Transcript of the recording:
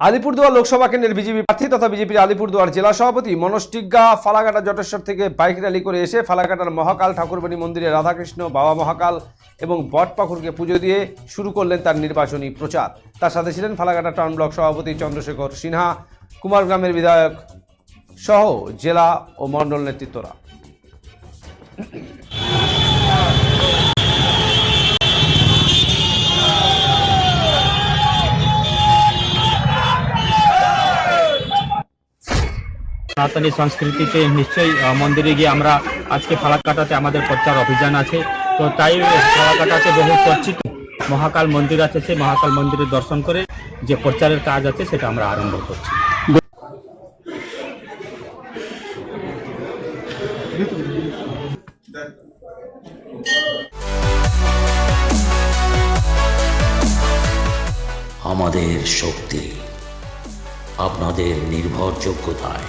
আলিপুরদুয়ার লোকসভা কেন্দ্রের বিজেপি প্রার্থী তথা বিজেপির আলিপুরদুয়ার জেলা সভাপতি মনোজ টিগ্গা ফালাকাটা জটেশ্বর থেকে বাইক র্যালি করে এসে ফালাকাটার মহাকাল ঠাকুরবাড়ি মন্দিরে রাধাকৃষ্ণ, বাবা মহাকাল এবং বটপাখুরকে পুজো দিয়ে শুরু করলেন তার নির্বাচনী প্রচার। তার সাথে ছিলেন ফালাকাটা টাউন ব্লক সভাপতি চন্দ্রশেখর সিনহা, কুমারগ্রামের বিধায়ক সহ জেলা ও মণ্ডল নেতৃত্বরা। সনাতনী সংস্কৃতিতে নিশ্চয়ই মন্দিরে গিয়ে আমরা আজকে ফালাকাটাতে আমাদের প্রচার অভিযান আছে। তো তাই ফালাকাটাতে বহু চর্চিত মহাকাল মন্দির আছে, সেই মহাকাল মন্দিরে দর্শন করে যে প্রচারের কাজ আছে, সেটা আমরা আরম্ভ করছি। আমাদের শক্তি, আপনাদের নির্ভরযোগ্যতায়